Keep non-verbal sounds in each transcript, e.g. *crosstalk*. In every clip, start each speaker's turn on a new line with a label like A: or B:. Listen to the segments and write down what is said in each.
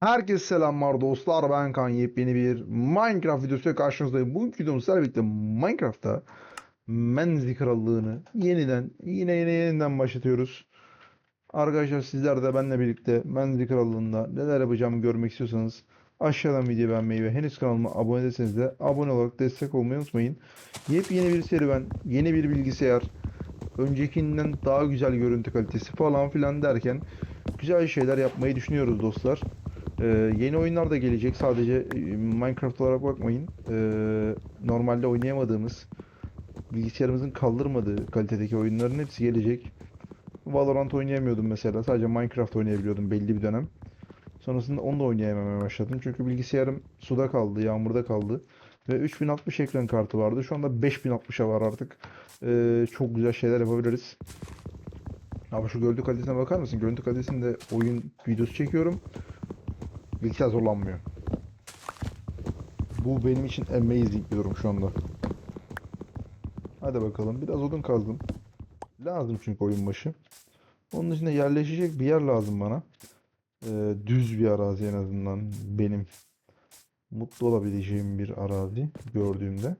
A: Herkese selamlar dostlar ben Kan yepyeni bir Minecraft videosuyla karşınızdayım. Bugünkü videomuz sizlerle birlikte Minecraft'ta Menzi Krallığını yeniden yine yine yeniden başlatıyoruz. Arkadaşlar sizler de benimle birlikte Menzi Krallığı'nda neler yapacağımı görmek istiyorsanız aşağıdan videoyu beğenmeyi ve henüz kanalıma abone değilseniz de abone olarak destek olmayı unutmayın. Yepyeni bir serüven, yeni bir bilgisayar, öncekinden daha güzel görüntü kalitesi falan filan derken güzel şeyler yapmayı düşünüyoruz dostlar. Ee, yeni oyunlar da gelecek. Sadece e, Minecraft olarak bakmayın. Ee, normalde oynayamadığımız, bilgisayarımızın kaldırmadığı kalitedeki oyunların hepsi gelecek. Valorant oynayamıyordum mesela. Sadece Minecraft oynayabiliyordum belli bir dönem. Sonrasında onu da oynayamamaya başladım. Çünkü bilgisayarım suda kaldı, yağmurda kaldı. Ve 3060 ekran kartı vardı. Şu anda 5060'a var artık. Ee, çok güzel şeyler yapabiliriz. Ama şu görüntü kalitesine bakar mısın? Görüntü kalitesinde oyun videosu çekiyorum. Bilgisayar zorlanmıyor. Bu benim için amazing bir durum şu anda. Hadi bakalım. Biraz odun kazdım. Lazım çünkü oyun başı. Onun dışında yerleşecek bir yer lazım bana. Ee, düz bir arazi en azından benim mutlu olabileceğim bir arazi gördüğümde.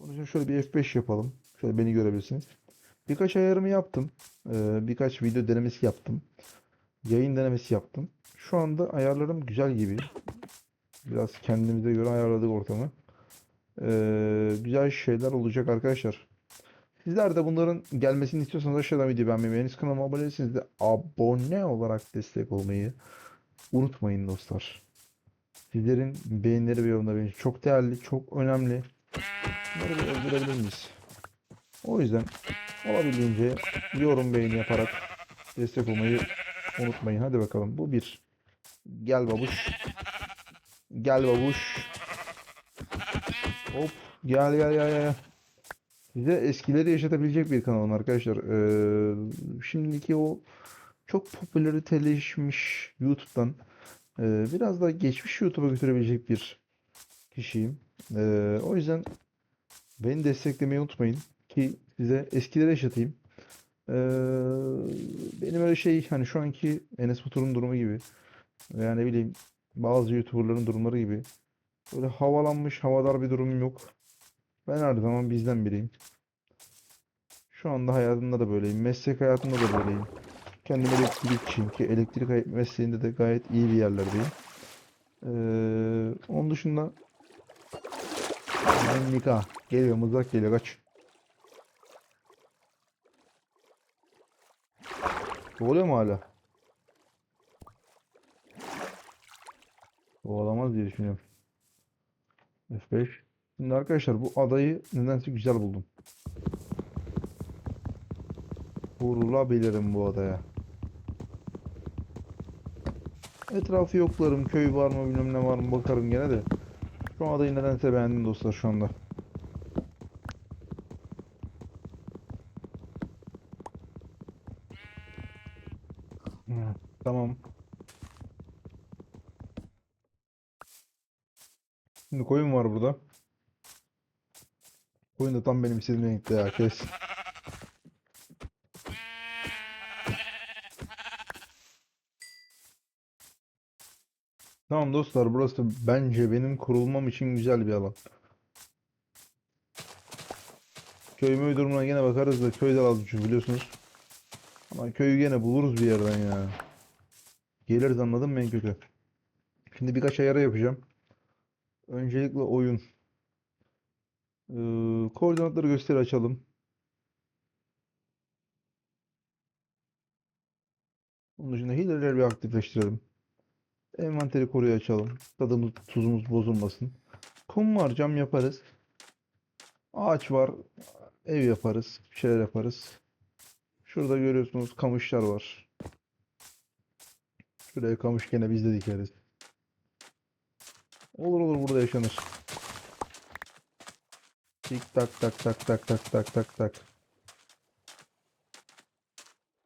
A: Onun için şöyle bir F5 yapalım. Şöyle beni görebilirsiniz. Birkaç ayarımı yaptım. Ee, birkaç video denemesi yaptım. Yayın denemesi yaptım. Şu anda ayarlarım güzel gibi. Biraz kendimize göre ayarladık ortamı. Ee, güzel şeyler olacak arkadaşlar. Sizler de bunların gelmesini istiyorsanız aşağıdan videoyu beğenmeyi, henüz kanalıma abone değilseniz de abone olarak destek olmayı unutmayın dostlar. Sizlerin beğenileri ve yorumları benim çok değerli, çok önemli. Bunları bir öldürebilir miyiz? O yüzden olabildiğince yorum beğeni yaparak destek olmayı unutmayın. Hadi bakalım. Bu bir. Gel babuş. Gel babuş. Hop. Gel gel gel gel. Size eskileri yaşatabilecek bir kanalım arkadaşlar. Ee, şimdiki o çok popülariteleşmiş YouTube'dan e, biraz da geçmiş YouTube'a götürebilecek bir kişiyim. Ee, o yüzden beni desteklemeyi unutmayın ki size eskileri yaşatayım. Ee, benim öyle şey hani şu anki Enes Batur'un durumu gibi veya ne bileyim bazı YouTuber'ların durumları gibi böyle havalanmış havadar bir durumum yok. Ben her zaman bizden biriyim. Şu anda hayatımda da böyleyim. Meslek hayatımda da böyleyim. Kendim elektrikçiyim ki elektrik mesleğinde de gayet iyi bir yerlerdeyim. Ee, onun dışında ben nikah geliyor mızrak geliyor kaç. Oluyor mu hala? Olamaz diye düşünüyorum. F5. Şimdi arkadaşlar bu adayı nedense güzel buldum. Vurulabilirim bu adaya. Etrafı yoklarım. Köy var mı bilmem ne var mı bakarım gene de. Şu adayı nedense beğendim dostlar şu anda. Tamam. Şimdi koyun var burada. Koyun da tam benim istediğim renkte ya kes. Tamam dostlar burası bence benim kurulmam için güzel bir alan. Köy möy durumuna gene bakarız da köyde lazım çünkü biliyorsunuz. Ama köyü gene buluruz bir yerden ya. Geliriz anladın mı en kötü. Şimdi birkaç ayarı yapacağım. Öncelikle oyun. Ee, koordinatları gösteri açalım. Onun dışında hileleri bir aktifleştirelim. Envanteri koruyu açalım. Tadımız tuzumuz bozulmasın. Kum var cam yaparız. Ağaç var. Ev yaparız. Bir şeyler yaparız. Şurada görüyorsunuz kamışlar var. Şuraya kamış gene biz de dikeriz. Olur olur burada yaşanır. Tik tak tak tak tak tak tak tak tak.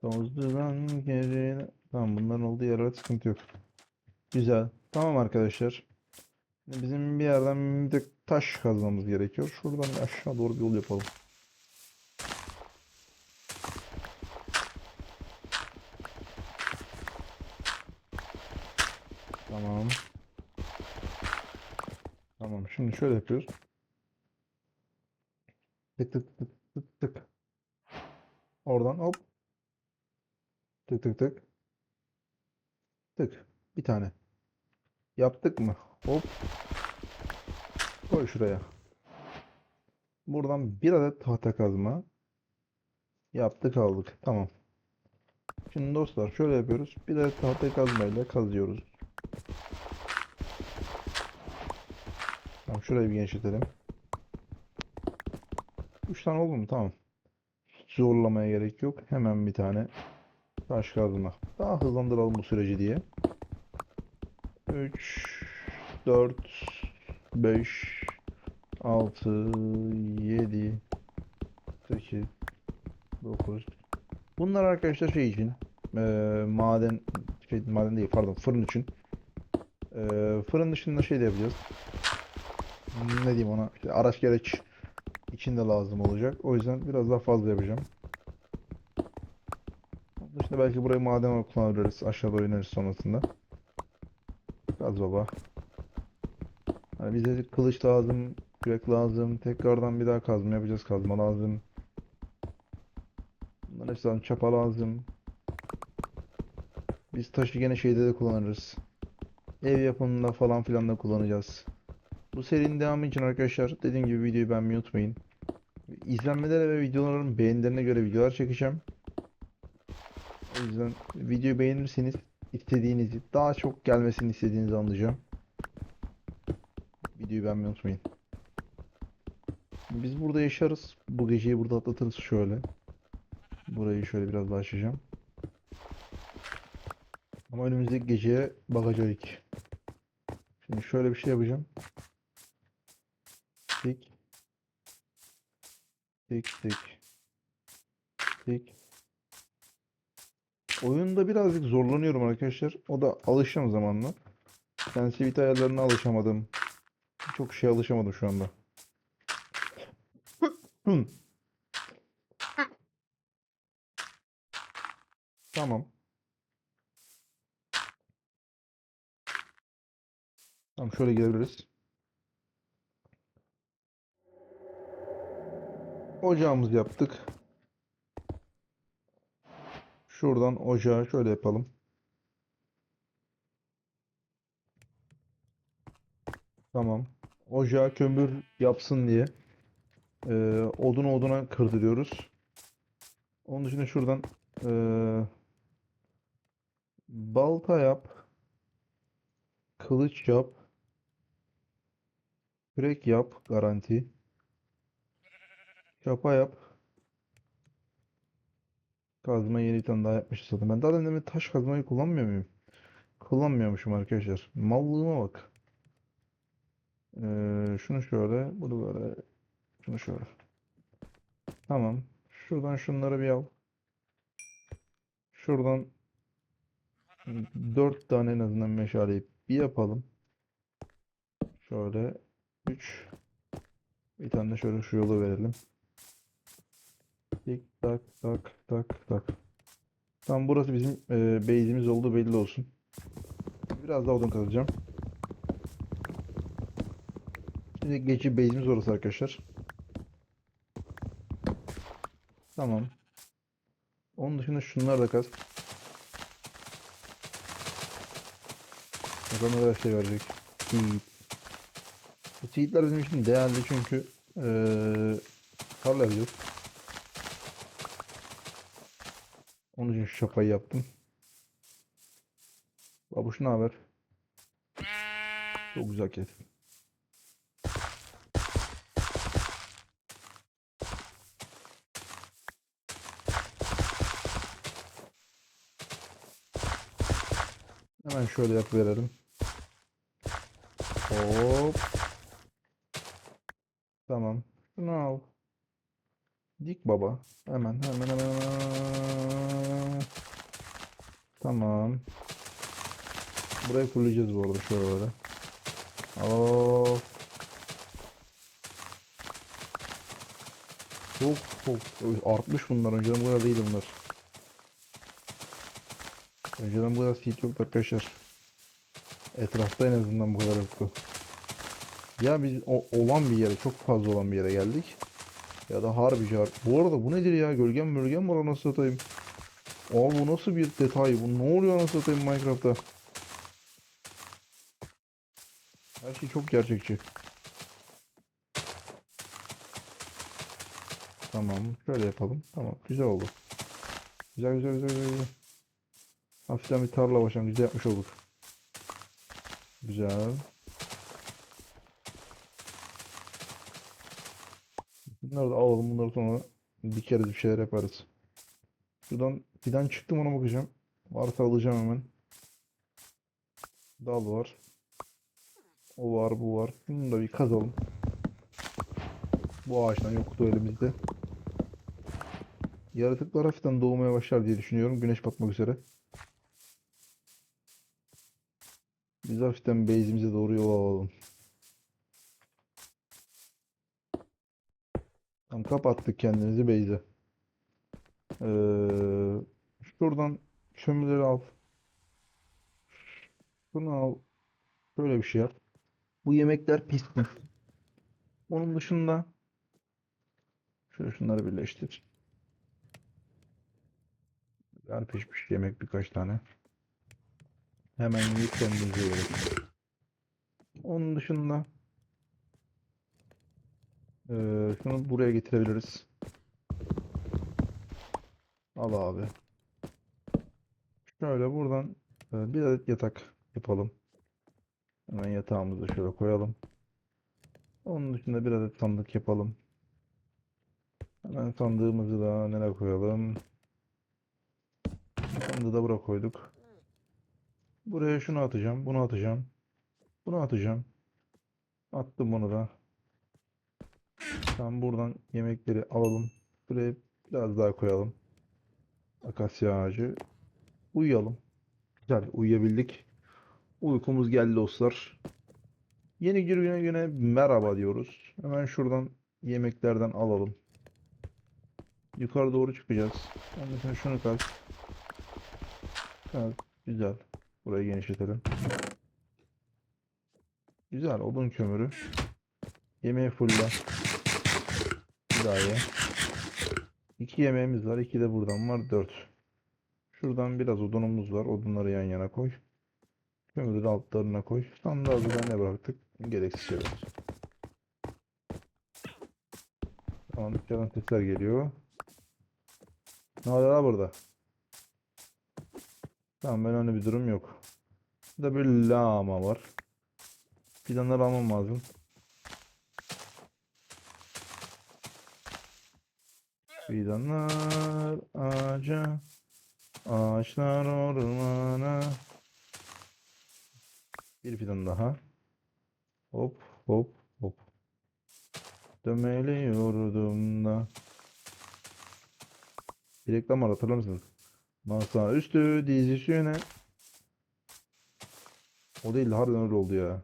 A: Tozludan geri... Tamam bunların olduğu yerlerde sıkıntı yok. Güzel. Tamam arkadaşlar. Bizim bir yerden bir taş kazmamız gerekiyor. Şuradan aşağı doğru bir yol yapalım. Tamam. Tamam. Şimdi şöyle yapıyoruz. Tık tık tık tık tık. Oradan hop. Tık tık tık. Tık. Bir tane. Yaptık mı? Hop. Koy şuraya. Buradan bir adet tahta kazma. Yaptık aldık. Tamam. Şimdi dostlar şöyle yapıyoruz. Bir adet tahta kazmayla kazıyoruz. Tamam şurayı bir genişletelim. 3 tane oldu mu? Tamam. Hiç zorlamaya gerek yok. Hemen bir tane taş kazma. Daha hızlandıralım bu süreci diye. 3 4 5 6 7 8 9 Bunlar arkadaşlar şey için eee, maden şey, maden değil pardon fırın için Eee, fırın dışında şey de yapacağız ne diyeyim ona? İşte araç gereç için de lazım olacak. O yüzden biraz daha fazla yapacağım. Dışında belki burayı maden kullanabiliriz. Aşağıda oynarız sonrasında. Gaz baba. Hani bize kılıç lazım kürek lazım. Tekrardan bir daha kazma yapacağız. Kazma lazım. Bunların hepsi. Çapa lazım. Biz taşı gene şeyde de kullanırız. Ev yapımında falan filan da kullanacağız. Bu serinin devamı için arkadaşlar dediğim gibi videoyu beğenmeyi unutmayın. İzlenmelere ve videoların beğenilerine göre videolar çekeceğim. O yüzden videoyu beğenirseniz istediğinizi, daha çok gelmesini istediğinizi anlayacağım. Videoyu beğenmeyi unutmayın. Biz burada yaşarız. Bu geceyi burada atlatırız şöyle. Burayı şöyle biraz daha açacağım. Ama önümüzdeki geceye bakacağız. Şimdi şöyle bir şey yapacağım. Tik. Tik tik. Tik. Oyunda birazcık zorlanıyorum arkadaşlar. O da alışacağım zamanla. Sensitivity ayarlarına alışamadım. Çok şey alışamadım şu anda. *clears throat* Tamam. Tamam şöyle girebiliriz. Ocağımızı yaptık. Şuradan ocağı şöyle yapalım. Tamam. Ocağı kömür yapsın diye eee odun oduna kırdırıyoruz. Onun dışında şuradan eee balta yap. Kılıç yap. Kürek yap garanti. Çapa yap. Kazma yeni bir tane daha yapmışız zaten. Ben daha demin taş kazmayı kullanmıyor muyum? Kullanmıyormuşum arkadaşlar. Mallığıma bak. Ee, şunu şöyle, bunu böyle, şunu şöyle. Tamam. Şuradan şunları bir al. Şuradan dört tane en azından meşaleyi bir yapalım. Şöyle 3 bir tane de şöyle şu yolu verelim. Tik tak tak tak tak. Tam burası bizim e, base'imiz olduğu belli olsun. Biraz daha odun kazacağım. Şimdi geçi base'imiz orası arkadaşlar. Tamam. Onun dışında şunlar da kaz. Bakalım kadar şey verecek. Seed. Seedler bizim için değerli çünkü eee tarla yapıyoruz. Onun için şu şapayı yaptım. Babuş ne haber? Çok güzel kes. Hemen şöyle yap verelim. Hop. Tamam. Şunu al. Dik baba. Hemen hemen hemen. Tamam. Burayı fullleyeceğiz bu arada şöyle. Hop. Çok çok artmış bunlar. Önceden bu kadar değildi bunlar. Önceden bu kadar seed yoktu arkadaşlar. Etrafta en azından bu kadar Utku. Ya biz o, olan bir yere, çok fazla olan bir yere geldik. Ya da harbi har. Bu arada bu nedir ya? Gölgem bölgem var anasını satayım. Abi bu nasıl bir detay? Bu ne oluyor anasını satayım Minecraft'ta? Her şey çok gerçekçi. Tamam, şöyle yapalım. Tamam, güzel oldu. Güzel güzel güzel güzel. güzel. Hafiften bir tarla başlangıcı yapmış olduk. Güzel. Bunları da alalım. Bunları sonra dikeriz bir şeyler yaparız. Şuradan fidan çıktım ona bakacağım. Varsa alacağım hemen. Dal var. O var bu var. Bunu da bir kazalım. Bu ağaçtan yoktu elimizde. Yaratıklar hafiften doğmaya başlar diye düşünüyorum. Güneş batmak üzere. Biz hafiften base'imize doğru yol alalım. Tam kapattık kendimizi base'e. Ee, şuradan kömürleri al. Bunu al. Böyle bir şey yap. Bu yemekler pis mi? Onun dışında şöyle şunları birleştir. Güzel pişmiş yemek birkaç tane. Hemen yiyip kendimize yiyelim. Onun dışında eee, şunu buraya getirebiliriz. Al abi. Şöyle buradan e, bir adet yatak yapalım. Hemen yatağımızı şöyle koyalım. Onun dışında bir adet sandık yapalım. Hemen sandığımızı da nereye koyalım? Sandığı da buraya koyduk. Buraya şunu atacağım, bunu atacağım. Bunu atacağım. Attım bunu da. Tamam buradan yemekleri alalım. Buraya biraz daha koyalım. Akasya ağacı. Uyuyalım. Güzel uyuyabildik. Uykumuz geldi dostlar. Yeni bir güne güne merhaba diyoruz. Hemen şuradan yemeklerden alalım. Yukarı doğru çıkacağız. Ondan sonra şunu kalk. Evet, güzel. Burayı genişletelim. Güzel odun kömürü. Yemeği fulla. Bir daha ye. İki yemeğimiz var. iki de buradan var. Dört. Şuradan biraz odunumuz var. Odunları yan yana koy. Kömürü altlarına koy. Sandığa da ne bıraktık? Gereksiz şeyler. Tamam dükkandan sesler geliyor. Ne oluyor burada? Tamam ben öyle bir durum yok. Burada bir lama var. Fidanları almam lazım. Fidanlar ağaca, ağaçlar ormana. Bir fidan daha. Hop hop hop. Dömeliyordum da. Bir reklam var hatırlar mısınız? Masa üstü diz üstüne. O değil de harbiden öyle oldu ya.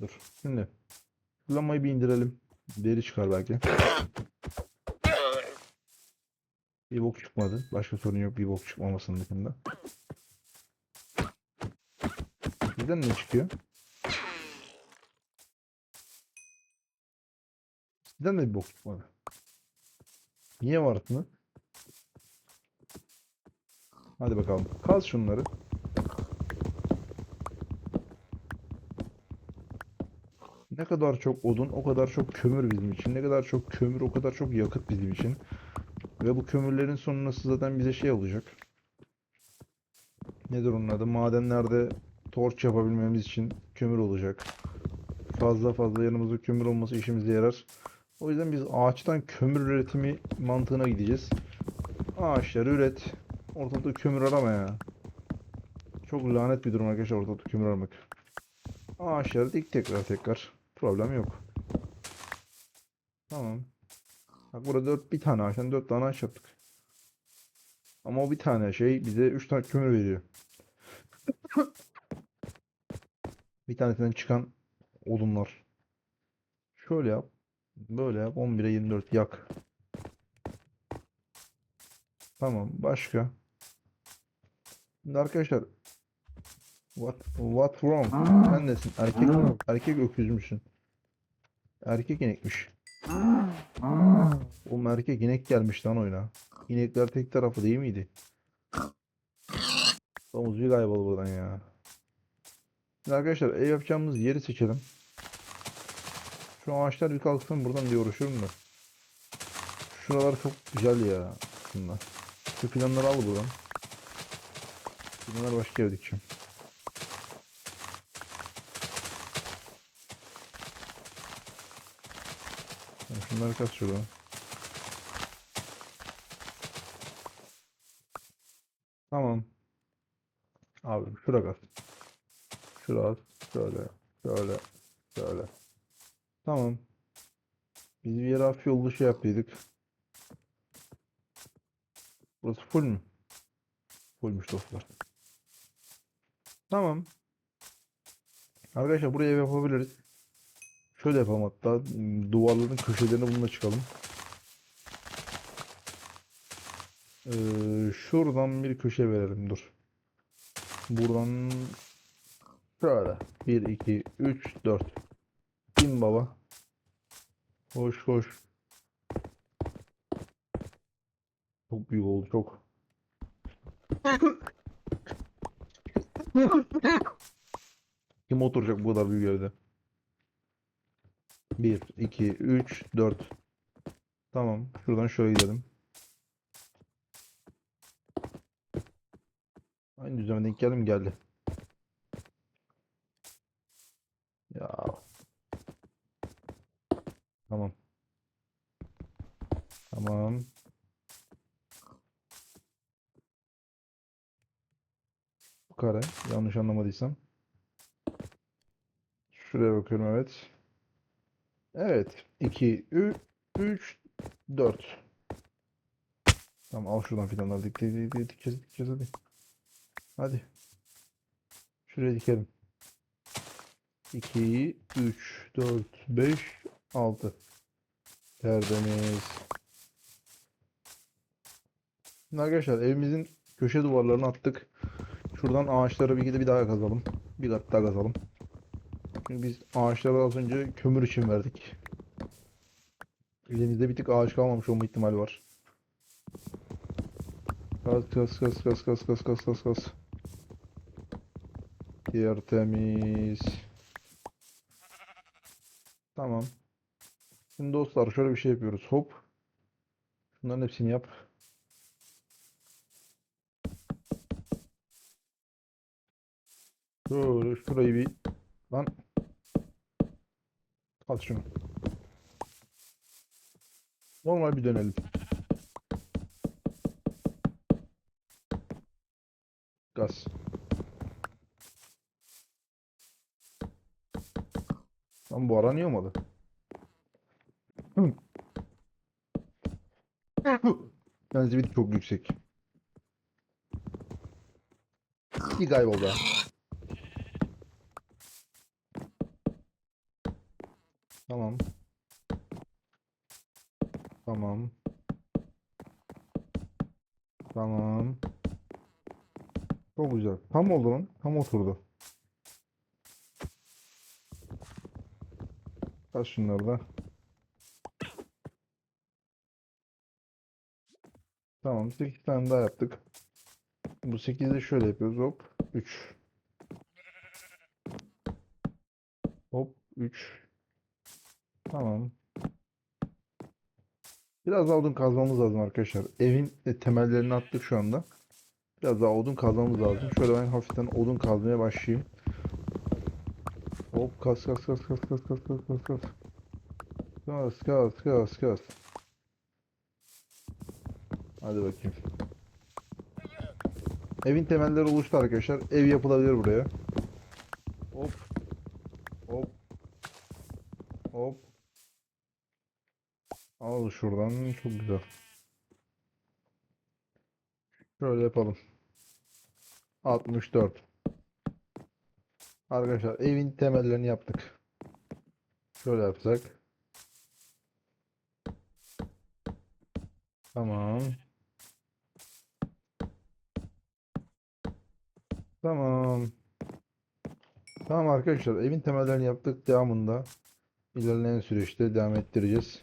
A: Dur. Şimdi. Kullanmayı bir indirelim. Deri çıkar belki. Bir bok çıkmadı. Başka sorun yok bir bok çıkmamasının dışında. Bizden ne çıkıyor? Bizden de bir bok çıkmadı. Niye var mı? Hadi bakalım. Kaz şunları. Ne kadar çok odun, o kadar çok kömür bizim için. Ne kadar çok kömür, o kadar çok yakıt bizim için. Ve bu kömürlerin sonrası zaten bize şey olacak. Nedir onun adı? Madenlerde torç yapabilmemiz için kömür olacak. Fazla fazla yanımızda kömür olması işimize yarar. O yüzden biz ağaçtan kömür üretimi mantığına gideceğiz. Ağaçları üret. Ortada kömür arama ya. Çok lanet bir durum arkadaşlar ortada kömür aramak. Ağaçları dik tekrar tekrar. Problem yok. Tamam. Bak burada dört, bir tane ağaçtan dört tane ağaç yaptık. Ama o bir tane şey bize üç tane kömür veriyor. Bir tanesinden çıkan odunlar. Şöyle yap. Böyle yap. 11'e 24 yak. Tamam. Başka. Şimdi arkadaşlar What what wrong? Sen nesin? Erkek erkek öküz müsün? Erkek inekmiş. Oğlum erkek inek gelmiş lan oyuna. İnekler tek tarafı değil miydi? Domuz bir kaybol buradan ya. Şimdi arkadaşlar ev yapacağımız yeri seçelim. Şu ağaçlar bir kalksın buradan diye uğraşıyorum da. Şuralar çok güzel ya. Şunlar. Şu planları al buradan. Bunlar başka yere Şunları kas şuradan. Tamam. Abi şura kas. Şura at. Şöyle. Şöyle. Şöyle. Tamam. Biz bir yere hafif yollu şey yaptıydık. Burası full mü? Fullmüş dostlar. Tamam. Arkadaşlar buraya ev yapabiliriz. Şöyle yapalım hatta. Duvarların köşelerini bununla çıkalım. Ee, şuradan bir köşe verelim. Dur. Buradan şöyle. 1, 2, 3, 4. Bin baba. Hoş hoş. Çok büyük oldu çok. *laughs* Kim oturacak bu kadar büyük evde? 1, 2, 3, 4. Tamam. Şuradan şöyle gidelim. Aynı düzene denk geldi mi? Geldi. Ya. Tamam. Tamam. Bu kare. Yanlış anlamadıysam. Şuraya bakıyorum evet. Evet. 2, 3, 3, 4. Tamam al şuradan fidanları dik dik dik dik dikeceğiz dikeceğiz hadi. Hadi. Şuraya dikelim. 2, 3, 4, 5, 6. Tertemiz. Şimdi arkadaşlar evimizin köşe duvarlarını attık. Şuradan ağaçları bir de bir daha kazalım. Bir kat daha kazalım. Biz ağaçları az önce kömür için verdik. Elimizde bir tık ağaç kalmamış olma ihtimali var. Kaz kaz kaz kaz kaz kaz kaz kaz kaz. Tertemiz. Tamam. Şimdi dostlar şöyle bir şey yapıyoruz. Hop. Bunların hepsini yap. Şöyle şurayı bir lan At şunu. Normal bir dönelim. Gaz. Lan bu ara niye olmadı? Hı. Benzin çok yüksek. İyi kayboldu. Tamam. Tamam. Tamam. Çok güzel. Tam oldu lan. Tam oturdu. Al şunları da. Tamam. 8 tane daha yaptık. Bu 8'i de şöyle yapıyoruz. Hop. 3. Hop. 3. Tamam. Biraz daha odun kazmamız lazım arkadaşlar. Evin e, temellerini attık şu anda. Biraz daha odun kazmamız lazım. Şöyle ben hafiften odun kazmaya başlayayım. Hop kas kas kas kas kas kas kas kas kas. Kas kas kas kas. Hadi bakayım. Evin temelleri oluştu arkadaşlar. Ev yapılabilir buraya. Hop. Hop. Hop. Al şuradan. Çok güzel. Şöyle yapalım. 64. Arkadaşlar evin temellerini yaptık. Şöyle yapsak. Tamam. Tamam. Tamam arkadaşlar evin temellerini yaptık. Devamında ilerleyen süreçte devam ettireceğiz.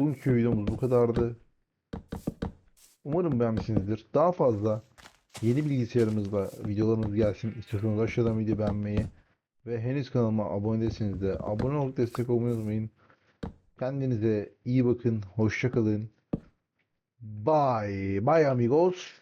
A: Bugünkü videomuz bu kadardı. Umarım beğenmişsinizdir. Daha fazla yeni bilgisayarımızla videolarımız gelsin. İstiyorsanız aşağıdan video beğenmeyi ve henüz kanalıma abone değilseniz de abone olup destek olmayı unutmayın. Kendinize iyi bakın. Hoşça kalın. Bye. Bye amigos.